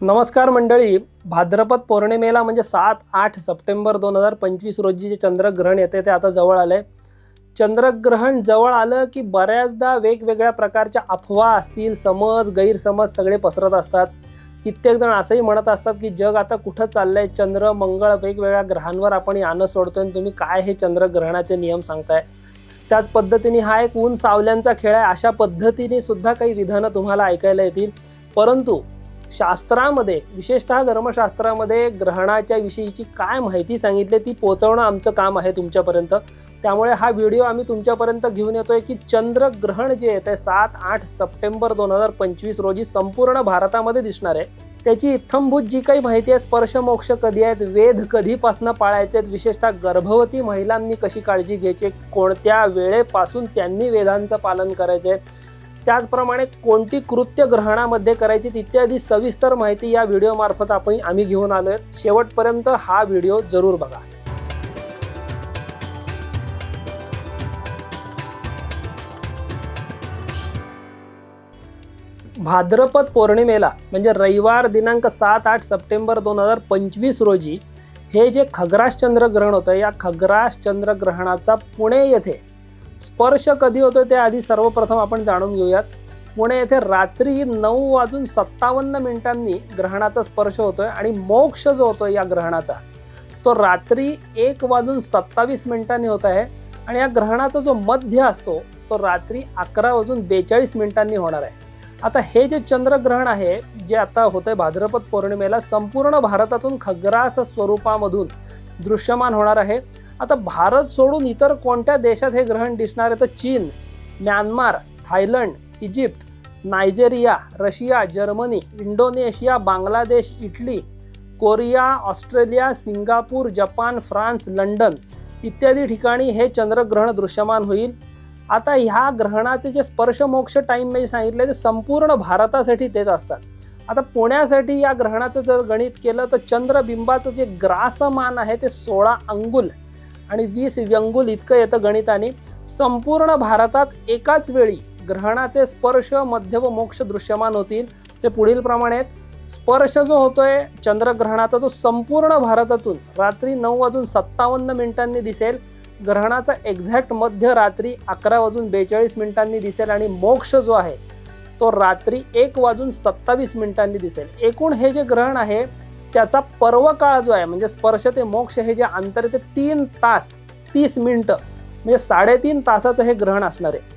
नमस्कार मंडळी. भाद्रपद पौर्णिमेला म्हणजे सात आठ सप्टेंबर दोन हजार पंचवीस रोजी जे चंद्रग्रहण येते ते आता जवळ आलंय. चंद्रग्रहण जवळ आलं की बऱ्याचदा वेगवेगळ्या प्रकारच्या अफवा असतील समज गैरसमज सगळे पसरत असतात. कित्येक जण असंही म्हणत असतात की जग आता कुठं चाललं आहे चंद्र मंगळ वेगवेगळ्या ग्रहांवर आपण यानं सोडतो आणि तुम्ही काय हे चंद्रग्रहणाचे नियम सांगताय? त्याच पद्धतीने हा एक ऊन सावल्यांचा खेळ आहे. अशा पद्धतीने सुद्धा काही विधानं तुम्हाला ऐकायला येतील. परंतु शास्त्रामध्ये विशेषतः धर्मशास्त्रामध्ये ग्रहणाच्या विषयीची काय माहिती सांगितली ती पोचवणं आमचं काम आहे तुमच्यापर्यंत. त्यामुळे हा व्हिडिओ आम्ही तुमच्यापर्यंत घेऊन येतोय की चंद्रग्रहण जे आहे आहे सात आठ सप्टेंबर दोन हजार पंचवीस रोजी संपूर्ण भारतामध्ये दिसणार आहे. त्याची इत्थंभूत जी काही माहिती आहे स्पर्शमोक्ष कधी आहेत वेध कधीपासनं पाळायचे आहेत विशेषतः गर्भवती महिलांनी कशी काळजी घ्यायची कोणत्या वेळेपासून त्यांनी वेदांचं पालन करायचं आहे त्याचप्रमाणे कोणती कृत्य ग्रहणामध्ये करायची इत्यादी सविस्तर माहिती या व्हिडिओमार्फत आपण आम्ही घेऊन आलो आहे शेवटपर्यंत हा व्हिडिओ जरूर बघा. भाद्रपद पौर्णिमेला म्हणजे रविवार दिनांक सात आठ सप्टेंबर दोन हजार पंचवीस रोजी हे जे खग्रास चंद्रग्रहण होतं या खग्रास चंद्रग्रहणाचा पुणे येथे स्पर्श कधी होतो ते आधी सर्वप्रथम आपण जाणून घेऊयात. पुणे येथे रात्री नऊ वाजून सत्तावन्न मिनिटांनी ग्रहणाचा स्पर्श होतोय आणि मोक्ष जो होतोय या ग्रहणाचा तो रात्री एक वाजून सत्तावीस मिनिटांनी होत आहे आणि या ग्रहणाचा जो मध्य असतो तो रात्री अकरा वाजून बेचाळीस मिनिटांनी होणार आहे. आता हे जे चंद्रग्रहण आहे जे आता होतंय भाद्रपद पौर्णिमेला संपूर्ण भारतातून खग्रास स्वरूपामधून दृश्यमान होणार आहे. आता भारत सोडून इतर कोणत्या देशात हे ग्रहण दिसणार आहे? तर चीन Myanmar Thailand Egypt Nigeria Russia Germany Indonesia Bangladesh Italy Korea Australia Singapore Japan France London इत्यादी ठिकाणी हे चंद्रग्रहण दृश्यमान होईल. आता ह्या ग्रहणाचे जे स्पर्शमोक्ष टाईम मी सांगितले ते संपूर्ण भारतासाठी तेच असतात. आता पुण्यासाठी या ग्रहणाचं जर गणित केलं तर चंद्रबिंबाचं जे ग्रासमान आहे ते सोळा अंगुल आणि वीस व्यंगुल इतकं येतं गणिताने. संपूर्ण भारतात एकाच वेळी ग्रहणाचे स्पर्श मध्य व मोक्ष दृश्यमान होतील. ते पुढील प्रमाणे स्पर्श जो होतोय चंद्रग्रहणाचा तो संपूर्ण भारतातून रात्री नऊ वाजून सत्तावन्न मिनिटांनी दिसेल. ग्रहणाचा एक्झॅक्ट मध्य रात्री अकरा वाजून बेचाळीस मिनिटांनी दिसेल. आणि मोक्ष जो आहे तो रात्री एक वाजून सत्तावीस मिनिटांनी दिसेल. एकूण हे जे ग्रहण आहे त्याचा पर्व काळ जो आहे म्हणजे स्पर्श ते मोक्ष हे जे अंतर आहे ते तीन तास तीस मिनटं म्हणजे साडेतीन तासाचं हे ग्रहण असणार आहे.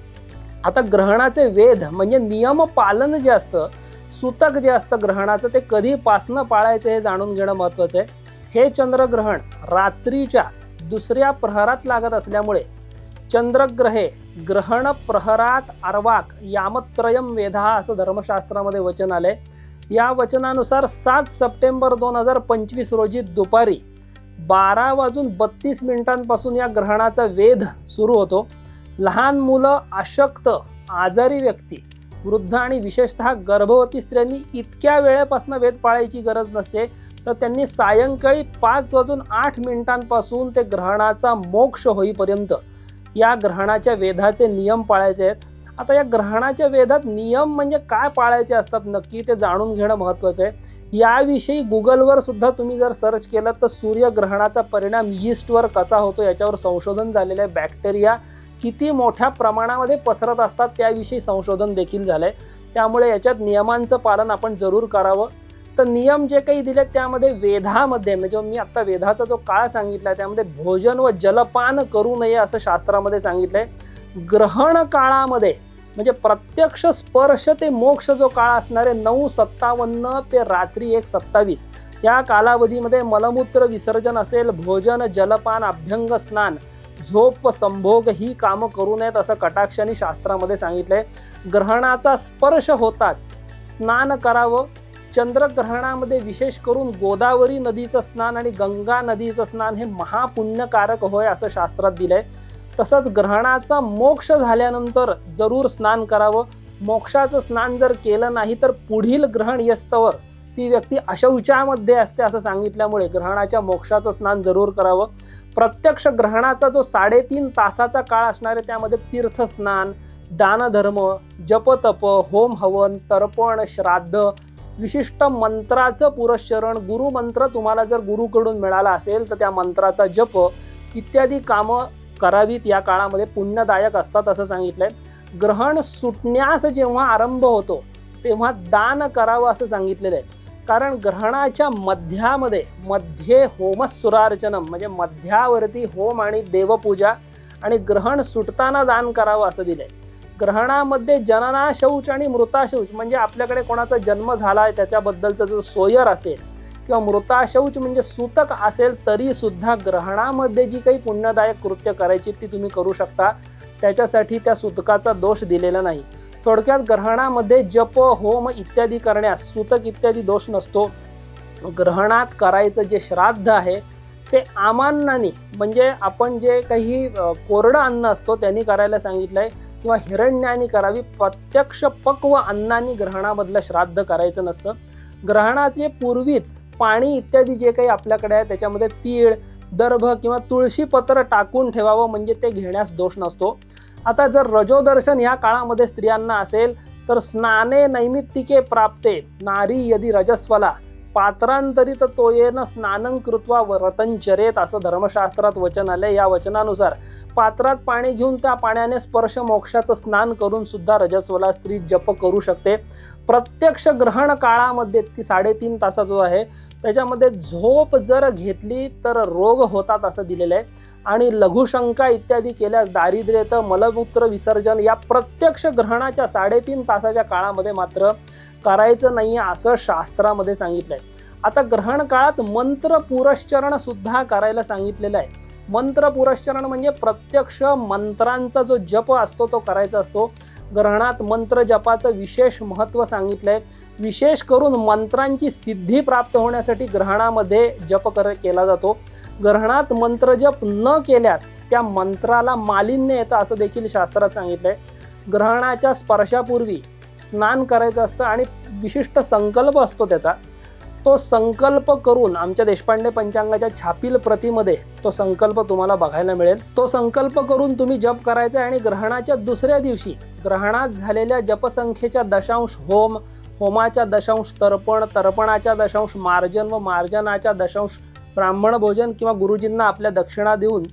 आता ग्रहणाचे वेध म्हणजे नियम पालन जे असतं सूतक जे असतं ग्रहणाचं ते कधीपासनं पाळायचं हे जाणून घेणं महत्त्वाचं आहे. हे चंद्रग्रहण रात्रीच्या दुसऱ्या प्रहरात लागत असल्यामुळे चंद्रग्रहे ग्रहण प्रहरात अर्वाक यामत्रयम वेधा असं धर्मशास्त्रामध्ये वचन आलंय. या वचनानुसार सात सप्टेंबर दोन हजार पंचवीस रोजी दुपारी बारा वाजून बत्तीस मिनिटांपासून या ग्रहणाचा वेध सुरू होतो. लहान मुलं अशक्त आजारी व्यक्ती वृद्ध आणि विशेषतः गर्भवती स्त्रियांनी इतक्या वेळेपासून वेध पाळायची गरज नसते तर त्यांनी सायंकाळी पाच वाजून आठ मिनिटांपासून ते ग्रहणाचा मोक्ष होईपर्यंत या ग्रहणाच्या वेधाचे नियम पाळायचे आहेत. आता या ग्रहणाच्या वेधात नियम म्हणजे काय पाळायचे असतात नक्की ते जाणून घेणं महत्त्वाचं आहे. याविषयी गुगलवर सुद्धा तुम्ही जर सर्च केलं तर सूर्यग्रहणाचा परिणाम यीस्टवर कसा होतो याच्यावर संशोधन झालेलं आहे. बॅक्टेरिया किती मोठ्या प्रमाणामध्ये पसरत असतात त्याविषयी संशोधन देखील झालं आहे त्यामुळे याच्यात नियमांचं पालन आपण जरूर करावं. तर नियम जे काही दिले त्यामध्ये वेधामध्ये म्हणजे मी आत्ता वेधाचा जो काळ सांगितला त्यामध्ये भोजन व जलपान करू नये असं शास्त्रामध्ये सांगितलंय. ग्रहण काळामध्ये म्हणजे प्रत्यक्ष स्पर्श ते मोक्ष जो काळ असणारे नऊ सत्तावन्न ते रात्री एक सत्तावीस. या कालावधीमध्ये मलमूत्र विसर्जन असेल भोजन जलपान अभ्यंग स्नान झोप व संभोग ही कामं करू नयेत असं कटाक्षाने शास्त्रामध्ये सांगितलंय. ग्रहणाचा स्पर्श होताच स्नान करावं चंद्रग्रहणामध्ये विशेष करून गोदावरी नदीचं स्नान आणि गंगा नदीचं स्नान हे महापुण्यकारक होय असं शास्त्रात दिलंय. तसंच ग्रहणाचा मोक्ष झाल्यानंतर जरूर स्नान करावं. मोक्षाचं स्नान जर केलं नाही तर पुढील ग्रहण यस्तवर ती व्यक्ती अशौचामध्ये असते असं सांगितल्यामुळे ग्रहणाच्या मोक्षाचं स्नान जरूर करावं. प्रत्यक्ष ग्रहणाचा जो साडेतीन तासाचा काळ असणार आहे त्यामध्ये तीर्थस्नान दानधर्म जपतप होम हवन तर्पण श्राद्ध विशिष्ट मंत्राचं पुरस्चरण गुरुमंत्र तुम्हाला जर गुरुकडून मिळाला असेल तर त्या मंत्राचा जप इत्यादी कामं करावीत या काळामध्ये. पुण्यदायक असतात असं सांगितलं आहे ग्रहण सुटण्यास जेव्हा आरंभ होतो तेव्हा दान करावं असं सांगितलेलं आहे. कारण ग्रहणाच्या मध्यामध्ये मध्ये होमसुरार्चनम म्हणजे मध्यावरती होम आणि देवपूजा आणि ग्रहण सुटताना दान करावं असं दिलं आहे ग्रहणामध्ये जनना शौच आणि मृताशौच म्हणजे आपल्याकडे कोणाचा जन्म झाला आहे त्याच्याबद्दलचं जर सोयर असेल किंवा मृताशौच म्हणजे सूतक असेल तरी सुद्धा ग्रहणामध्ये जी काही पुण्यदायक कृत्य करायची ती तुम्ही करू शकता. त्याच्यासाठी त्या सूतकाचा दोष दिलेला नाही. थोडक्यात ग्रहणामध्ये जप होम इत्यादी करण्यास सूतक इत्यादी दोष नसतो. ग्रहणात करायचं जे श्राद्ध आहे ते आमान्नानी म्हणजे आपण जे काही कोरडं अन्न असतो त्यांनी करायला सांगितलं आहे किंवा हिरण्यानी करावी प्रत्यक्ष पक्व अन्नानी ग्रहणामधलं श्राद्ध करायचं नसतं. ग्रहणाचे पूर्वीच पाणी इत्यादी जे काही आपल्याकडे आहे त्याच्यामध्ये तीळ दर्भ किंवा तुळशी पत्र टाकून ठेवावं म्हणजे ते घेण्यास दोष नसतो. आता जर रजोदर्शन ह्या काळामध्ये स्त्रियांना असेल तर स्नाने नैमित्तिके प्राप्ते नारी यदी रजस्वला पात्रांतरित तो येन स्नानं कृत्वा व रतनचरेत असं धर्मशास्त्रात वचन आलंय. या वचनानुसार पात्रात पाणी घेऊन त्या पाण्याने स्पर्श मोक्षाचं स्नान करून सुद्धा रजस्वला स्त्री जप करू शकते. प्रत्यक्ष ग्रहण काळामध्ये ती साडेतीन तासा जो आहे. त्याच्यामध्ये झोप जर घेतली तर रोग होतात असं दिलेलं आहे. आणि लघुशंका इत्यादी केल्यास दारिद्र्य तर मलमूत्र विसर्जन या प्रत्यक्ष ग्रहणाच्या साडेतीन तासाच्या काळामध्ये मात्र करायचं नाही असं शास्त्रामध्ये सांगितलंय. आता ग्रहण काळात मंत्र पुरश्चरण सुद्धा करायला सांगितलेलं आहे. मंत्र पुरश्चरण म्हणजे प्रत्यक्ष मंत्रांचा जो जप असतो तो करायचा असतो. ग्रहणात मंत्र जपाचं विशेष महत्त्व सांगितलंय. विशेष करून मंत्रांची सिद्धी प्राप्त होण्यासाठी ग्रहणामध्ये जप कर केला जातो. ग्रहणात मंत्रजप न केल्यास त्या मंत्राला मालिन्य येतं असं देखील शास्त्रात सांगितलंय. ग्रहणाच्या स्पर्शापूर्वी स्नान करायचं असतं आणि विशिष्ट संकल्प असतो त्याचा. तो संकल्प करून आमच्या देशपांडे पंचांगाच्या छापील प्रतीमध्ये तो संकल्प तुम्हाला बघायला मिळेल. तो संकल्प करून तुम्ही जप करायचा आणि ग्रहणाच्या दुसऱ्या दिवशी ग्रहणात झालेल्या जपसंख्येच्या दशांश होम होमाच्या दशांश तर्पण तर्पणाच्या दशांश मार्जन व मार्जनाच्या दशांश ब्राह्मण भोजन किंवा गुरुजींना आपल्या दक्षिणा देऊन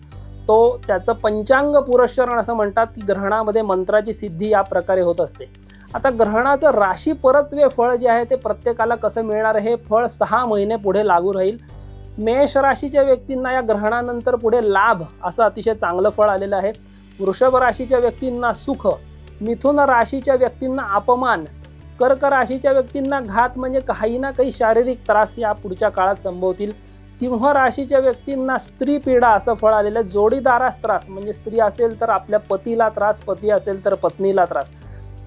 तो त्याचं पंचांग पुरस्चरण असं म्हणतात की ग्रहणामध्ये मंत्राची सिद्धी या प्रकारे होत असते. आता ग्रहणाचं राशी परत्वे फळ जे आहे ते प्रत्येकाला कसं मिळणार? हे फळ सहा महिने पुढे लागू राहील. मेष राशीच्या व्यक्तींना या ग्रहणानंतर पुढे लाभ असं अतिशय चांगलं फळ आलेलं आहे. वृषभ राशीच्या व्यक्तींना सुख मिथुन राशीच्या व्यक्तींना अपमान कर्क राशीच्या व्यक्तींना घात म्हणजे काही ना काही शारीरिक त्रास या पुढच्या काळात संभवतील. सिंह राशीच्या व्यक्तींना स्त्री पीडा असं फळ आलेलं आहे. जोडीदारास त्रास म्हणजे स्त्री असेल तर आपल्या पतीला त्रास पती असेल तर पत्नीला त्रास.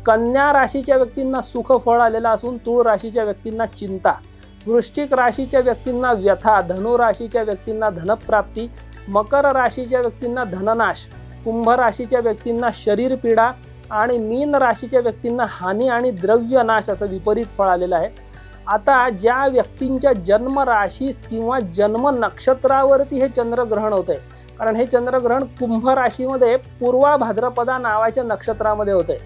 कन्या राशीच्या व्यक्तींना सुख फळ आलेलं असून तूळ राशीच्या व्यक्तींना चिंता. वृश्चिक राशीच्या व्यक्तींना व्यथा धनु राशीच्या व्यक्तींना धनप्राप्ती मकर राशीच्या व्यक्तींना धननाश कुंभ राशीच्या व्यक्तींना शरीर पीडा आणि मीन राशीच्या व्यक्तींना हानी आणि द्रव्यनाश असं विपरीत फळ आलेलं आहे. आता ज्या व्यक्तींच्या जन्म राशीस किंवा जन्म नक्षत्रावरती हे चंद्रग्रहण होतंय. कारण हे चंद्रग्रहण कुंभ राशीमध्ये पूर्वा भाद्रपदा नावाच्या नक्षत्रामध्ये होतंय.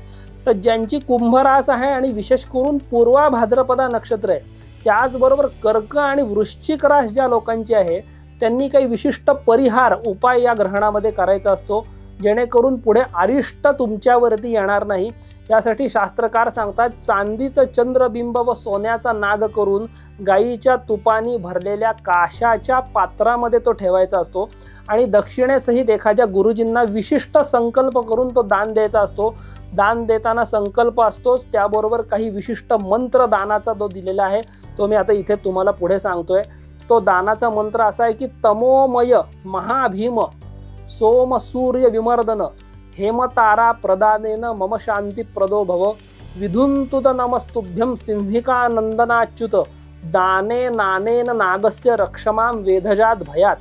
तर ज्यांची कुंभरास आहे आणि विशेष करून पूर्वा भाद्रपदा नक्षत्र आहे त्याचबरोबर कर्क आणि वृश्चिक रास ज्या लोकांची आहे त्यांनी काही विशिष्ट परिहार उपाय या ग्रहणामध्ये करायचा असतो. जेणेकरून पुढे अरिष्ट तुमच्यावरती येणार नाही. यासाठी शास्त्रकार सांगतात चांदीचं चंद्रबिंब व सोन्याचा नाग करून गाईच्या तुपानी भरलेल्या काशाच्या पात्रामध्ये तो ठेवायचा असतो आणि दक्षिणेसहित एखाद्या गुरुजींना विशिष्ट संकल्प करून तो दान द्यायचा असतो. दान देताना संकल्प असतोच त्याबरोबर काही विशिष्ट मंत्र दानाचा तो दिलेला आहे. तो मी आता इथे तुम्हाला पुढे सांगतोय. तो दानाचा मंत्र असा आहे की तमोमय महाभीम सोम सूर्य विमर्दन। हेमतारा प्रदानेन मम शांती प्रदो भव। विधुंतुत नमस्तुभ्यम सिंहिकानंदनाच्युत दाने नानेन नागस्य रक्षमाम वेधजात भयात।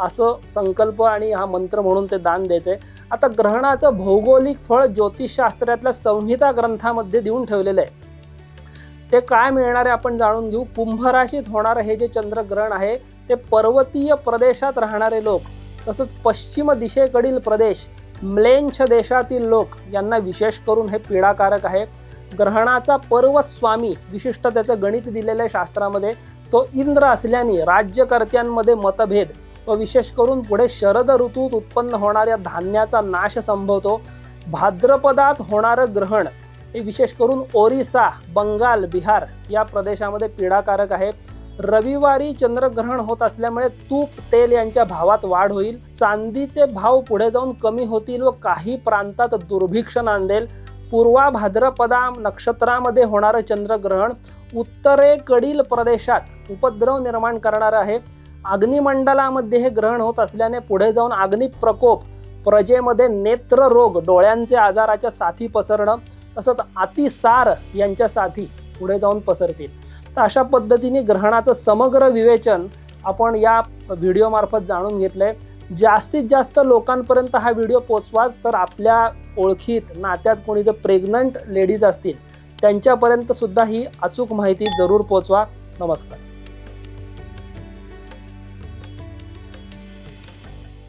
असं संकल्प आणि हा मंत्र म्हणून ते दान द्यायचं. आहे आता ग्रहणाचं भौगोलिक फळ ज्योतिषशास्त्रातल्या संहिता ग्रंथामध्ये देऊन ठेवलेलं आहे. ते काय मिळणार आहे आपण जाणून घेऊ. कुंभराशीत होणारं हे जे चंद्रग्रहण आहे ते पर्वतीय प्रदेशात राहणारे लोक तसंच पश्चिम दिशेकडील प्रदेश म्लेंछ देशातील लोक यांना विशेष करून हे पीडाकारक आहे. ग्रहणाचा पर्वस्वामी विशिष्ट त्याचं गणित दिलेलं आहे शास्त्रामध्ये. तो इंद्र असल्याने राज्यकर्त्यांमध्ये मतभेद व विशेष करून पुढे शरद ऋतूत उत्पन्न होणाऱ्या धान्याचा नाश संभवतो. भाद्रपदात होणारं ग्रहण हे विशेष करून ओरिसा बंगाल बिहार या प्रदेशामध्ये पीडाकारक आहे. रविवारी चंद्रग्रहण होत असल्यामुळे तूप तेल यांच्या भावात वाढ होईल. चांदीचे भाव पुढे जाऊन कमी होतील व काही प्रांतात दुर्भिक्ष नांदेल पूर्वा भाद्रपदा नक्षत्रामध्ये होणारं चंद्रग्रहण उत्तरेकडील प्रदेशात उपद्रव निर्माण करणार आहे. अग्निमंडलामध्ये हे ग्रहण होत असल्याने पुढे जाऊन अग्नि प्रकोप प्रजेमध्ये नेत्ररोग डोळ्यांचे आजाराच्या साथी पसरणं तसंच अतिसार यांच्या साथी पुढे जाऊन पसरतील. तर अशा पद्धतीने ग्रहणाचं समग्र विवेचन आपण या व्हिडिओमार्फत जाणून घेतलंय. जास्तीत जास्त लोकांपर्यंत हा व्हिडिओ पोचवाच तर आपल्या ओळखीत नात्यात कोणी जर प्रेग्नंट लेडीज असतील त्यांच्यापर्यंत सुद्धा ही अचूक माहिती जरूर पोचवा नमस्कार.